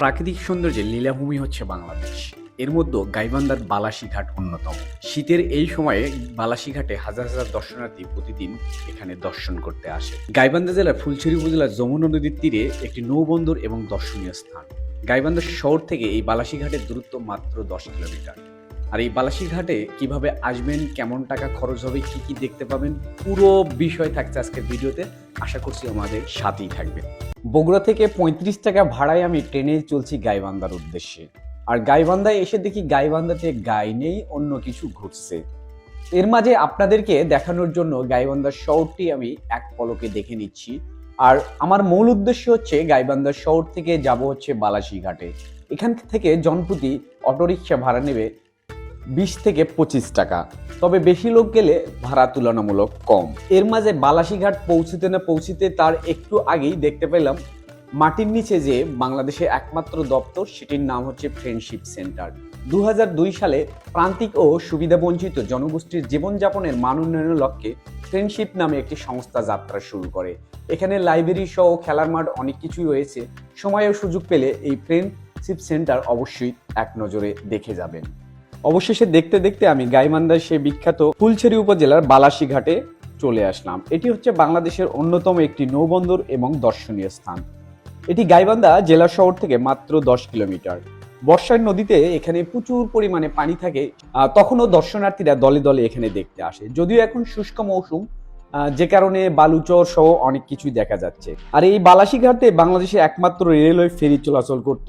প্রাকৃতিক সৌন্দর্যের লীলাভূমি হচ্ছে বাংলাদেশ। এর মধ্যে গাইবান্ধার বালাসী ঘাট অন্যতম। শীতের এই সময়ে বালাসী ঘাটে হাজার হাজার দর্শনার্থী প্রতিদিন এখানে দর্শন করতে আসে। গাইবান্ধা জেলার ফুলছড়ি উপজেলার যমুনা নদীর তীরে একটি নৌবন্দর এবং দর্শনীয় স্থান। গাইবান্ধা শহর থেকে এই বালাসী ঘাটের দূরত্ব মাত্র দশ কিলোমিটার। আর এই বালাসী ঘাটে কীভাবে আসবেন, কেমন টাকা খরচ হবে, কি কি দেখতে পাবেন, পুরো বিষয় থাকছে আজকের ভিডিওতে। আশা করছি আমাদের সাথেই থাকবে বগুড়া থেকে পঁয়ত্রিশ টাকা ভাড়ায় আমি ট্রেনে চলছি গাইবান্ধার উদ্দেশ্যে। আর গাইবান্ধায় এসে দেখি গাইবান্ধাতে গাই নেই, অন্য কিছু ঘটছে। এর মাঝে আপনাদেরকে দেখানোর জন্য গাইবান্ধার শহরটি আমি এক পলকে দেখে নিচ্ছি। আর আমার মূল উদ্দেশ্য হচ্ছে গাইবান্ধার শহর থেকে যাব হচ্ছে বালাসী ঘাটে এখান থেকে জনপ্রতি অটোরিকশা ভাড়া নেবে বিশ থেকে পঁচিশ টাকা। তবে বেশি লোক গেলে ভাড়া তুলনামূলক কম। এর মাঝে বালাসীঘাট পৌঁছতে না পৌঁছিতে তার একটু আগেই দেখতে পেলাম, মাটির নিচে যে বাংলাদেশের একমাত্র দপ্তর, সেটির নাম হচ্ছে ফ্রেন্ডশিপ সেন্টার দু হাজার দুই সালে প্রান্তিক ও সুবিধাবঞ্চিত জনগোষ্ঠীর জীবনযাপনের মান উন্নয়নের লক্ষ্যে ফ্রেন্ডশিপ নামে একটি সংস্থা যাত্রা শুরু করে। এখানে লাইব্রেরি সহ খেলার মাঠ অনেক কিছুই রয়েছে। সময় ও সুযোগ পেলে এই ফ্রেন্ডশিপ সেন্টার অবশ্যই এক নজরে দেখে যাবেন। অবশেষে দেখতে দেখতে আমি গাইমান্দার সেই বিখ্যাত ফুলছড়ি উপজেলার বালাসী ঘাটে চলে আসলাম। এটি হচ্ছে বাংলাদেশের অন্যতম একটি নৌবন্দর এবং দর্শনীয় স্থান। এটি গাইবান্ধা জেলা শহর থেকে মাত্র দশ কিলোমিটার। বর্ষার নদীতে এখানে প্রচুর পরিমাণে পানি থাকে। তখনও দর্শনার্থীরা দলে দলে এখানে দেখতে আসে। যদিও এখন শুষ্ক মৌসুম যে কারণে বালুচর সহ অনেক কিছুই দেখা যাচ্ছে। আর এই বালাসী ঘাটে বাংলাদেশে একমাত্র রেলওয়ে ফেরি চলাচল করত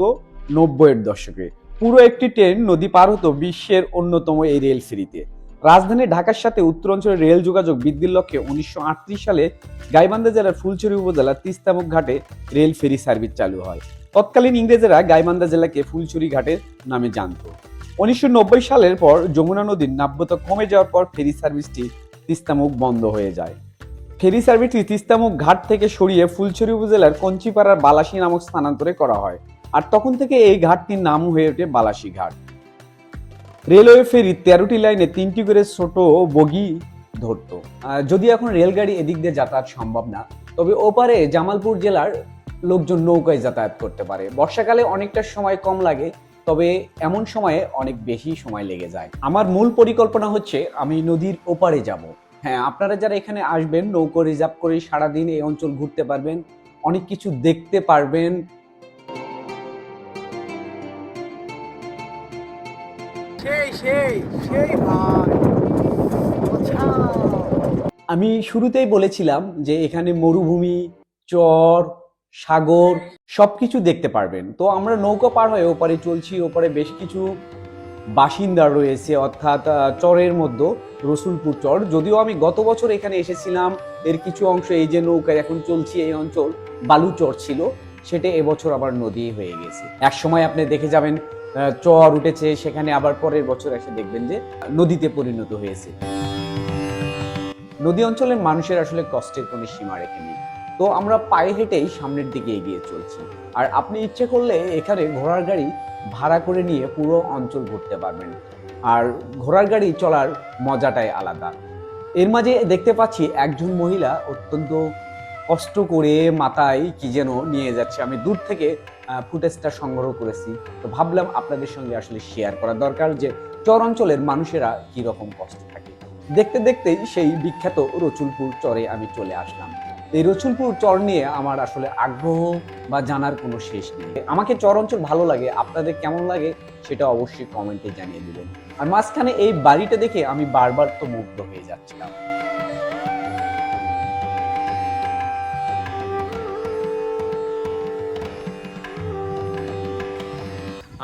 নব্বইয়ের দশকে। পুরো একটি ট্রেন নদী পার হতো বিশ্বের অন্যতম এই রেল ফেরিতে রাজধানী ঢাকার সাথে উত্তরাঞ্চলের রেল যোগাযোগ বৃদ্ধির লক্ষ্যে উনিশশো আটত্রিশ সালে গাইবান্ধা জেলার ফুলছড়ি উপজেলার তিস্তামুখ ঘাটে রেল ফেরি সার্ভিস চালু হয়। তৎকালীন ইংরেজেরা গাইবান্ধা জেলাকে ফুলছড়ি ঘাটের নামে জানত। উনিশশো নব্বই সালের পর যমুনা নদীর নাব্যতা কমে যাওয়ার পর ফেরি সার্ভিসটি তিস্তামুখ বন্ধ হয়ে যায়। ফেরি সার্ভিসটি তিস্তামুখ ঘাট থেকে সরিয়ে ফুলছড়ি উপজেলার কঞ্চিপাড়ার বালাসী নামক স্থানান্তরে করা হয়। আর তখন থেকে এই ঘাটটির নাম হয়ে ওঠে বালাসী ঘাট। রেলওয়ে ফেরি তেরোটি লাইনে তিনটি করে ছোট বগি ধরতো। যদি এখন রেলগাড়ি এদিক দিয়ে যাতায়াত সম্ভব না, তবে ওপারে জামালপুর জেলার লোকজন নৌকায় যাতায়াত করতে পারে। বর্ষাকালে অনেকটা সময় কম লাগে, তবে এমন সময়ে অনেক বেশি সময় লেগে যায়। আমার মূল পরিকল্পনা হচ্ছে আমি নদীর ওপারে যাব। হ্যাঁ আপনারা যারা এখানে আসবেন, নৌকো রিজার্ভ করে সারাদিন এই অঞ্চল ঘুরতে পারবেন, অনেক কিছু দেখতে পারবেন সেই সেই আচ্ছা। আমি শুরুতেই বলেছিলাম যে এখানে মরুভূমি, চর, সাগর সব কিছু দেখতে পারবেন। তো আমরা নৌকা পার হয়ে ওপারে চলছি, ওপারে বেশ কিছু বাসিন্দা রয়েছে, অর্থাৎ চরের মধ্যে রসুলপুর চর। যদিও আমি গত বছর এখানে এসেছিলাম, এর কিছু অংশ এই যে নৌকায় এখন চলছি এই অঞ্চল বালু চর ছিল, সেটা এবছর আবার নদী হয়ে গেছে। এক সময় আপনি দেখে যাবেন চর উঠেছে, সেখানে আবার পরের বছর এসে দেখবেন যে নদীতে পরিণত হয়েছে। নদী অঞ্চলের মানুষের আসলে কষ্টের কোনো সীমা রেখে নেই। তো আমরা পায়ে হেঁটেই সামনের দিকে এগিয়ে চলছি। আর আপনি ইচ্ছে করলে এখানে ঘোড়ার গাড়ি ভাড়া করে নিয়ে পুরো অঞ্চল ঘুরতে পারবেন। আর ঘোড়ার গাড়ি চলার মজাটাই আলাদা। এর মাঝে দেখতে পাচ্ছি একজন মহিলা অত্যন্ত কষ্ট করে মাথায় কি যেন নিয়ে যাচ্ছে। আমি দূর থেকে ফুটেজটা সংগ্রহ করেছি। তো ভাবলাম আপনাদের সঙ্গে আসলে শেয়ার করা দরকার যে চর অঞ্চলের মানুষেরা কি রকম কষ্ট থাকে। দেখতে দেখতেই সেই বিখ্যাত রচুলপুর চরে আমি চলে আসলাম। এই রচুলপুর চর নিয়ে আমার আসলে আগ্রহ বা জানার কোনো শেষ নেই। আমাকে চর অঞ্চল ভালো লাগে, আপনাদের কেমন লাগে সেটা অবশ্যই কমেন্টে জানিয়ে দেবেন। আর মাঝখানে এই বাড়িটা দেখে আমি বারবার তো মুগ্ধ হয়ে যাচ্ছিলাম।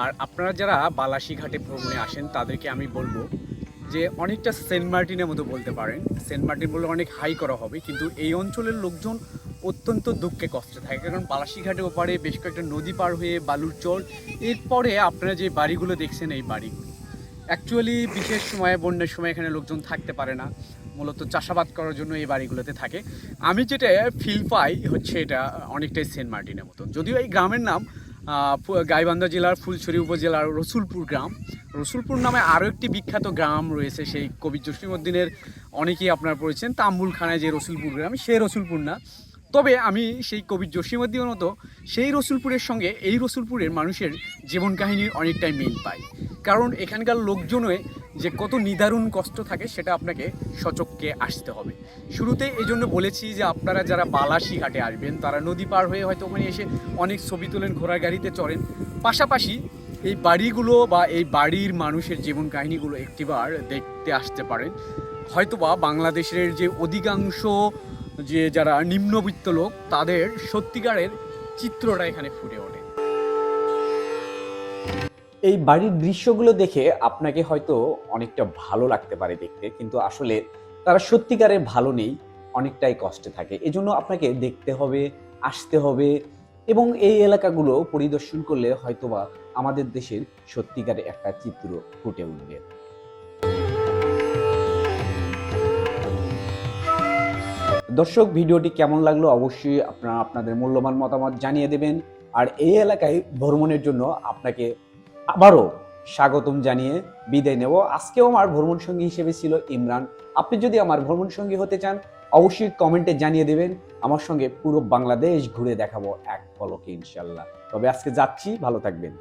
আর আপনারা যারা বালাসী ঘাটে ভ্রমণে আসেন, তাদেরকে আমি বলব যে অনেকটা সেন্ট মার্টিনের মতো বলতে পারেন। সেন্ট মার্টিন বললে অনেক হাই করা হবে, কিন্তু এই অঞ্চলের লোকজন অত্যন্ত দুঃখে কষ্টে থাকে, কারণ বালাসী ঘাটের ওপারে বেশ কয়েকটা নদী পার হয়ে বালুর চর। এরপরে আপনারা যে বাড়িগুলো দেখছেন এই বাড়ি অ্যাকচুয়ালি বিশেষ সময়ে, বন্যার সময় এখানে লোকজন থাকতে পারে না। মূলত চাষাবাদ করার জন্য এই বাড়িগুলোতে থাকে। আমি যেটা ফিল পাই হচ্ছে এটা অনেকটাই সেন্ট মার্টিনের মতন। যদিও এই গ্রামের নাম গাইবান্ধা জেলার ফুলছড়ি উপজেলার রসুলপুর গ্রাম। রসুলপুর নামে আরও একটি বিখ্যাত গ্রাম রয়েছে সেই কবি জসিমউদ্দিনের, অনেকেই আপনারা পড়েছেন, তাম্বুল খানায় যে রসুলপুর গ্রাম সেই রসুলপুর না। তবে আমি সেই কবি জসিমুদ্দিনের মতো সেই রসুলপুরের সঙ্গে এই রসুলপুরের মানুষের জীবন কাহিনীর অনেকটাই মিল পাই। কারণ এখানকার লোকজনে যে কত নিদারুণ কষ্ট থাকে সেটা আপনাকে সচককে আসতে হবে। শুরুতে এই জন্য বলেছি যে আপনারা যারা বালাসি ঘাটে আসবেন, তারা নদী পার হয়ে হয়তো ওখানে এসে অনেক ছবি তোলেন, ঘোড়ার গাড়িতে চড়েন। পাশাপাশি এই বাড়িগুলো বা এই বাড়ির মানুষের জীবন কাহিনীগুলো একটিবার দেখতে আসতে পারেন। হয়তোবা বাংলাদেশের যে অধিকাংশ যে যারা নিম্নবিত্ত লোক, তাদের সত্যিকারের চিত্রটা এখানে ফুটে ওঠে। এই বাড়ির দৃশ্যগুলো দেখে আপনাকে হয়তো অনেকটা ভালো লাগতে পারে দেখতে, কিন্তু আসলে তারা সত্যিকারের ভালো নেই, অনেকটাই কষ্টে থাকে। এজন্য আপনাকে দেখতে হবে, আসতে হবে এবং এই এলাকাগুলো পরিদর্শন করলে হয়তোবা আমাদের দেশের সত্যিকারের একটা চিত্র ফুটে উঠবে। দর্শক, ভিডিওটি কেমন লাগল অবশ্যই আপনারা আপনাদের মূল্যবান মতামত জানিয়ে দেবেন। আর এই এলাকায় ভ্রমণের জন্য আপনাকে আবারও স্বাগতম জানিয়ে বিদায় নেব। আজকেও আমার ভ্রমণ সঙ্গী হিসেবে ছিল ইমরান। আপনি যদি আমার ভ্রমণ সঙ্গী হতে চান, অবশ্যই কমেন্টে জানিয়ে দেবেন। আমার সঙ্গে পুরো বাংলাদেশ ঘুরে দেখাবো এক পলকে ইনশাল্লাহ তবে আজকে যাচ্ছি, ভালো থাকবেন।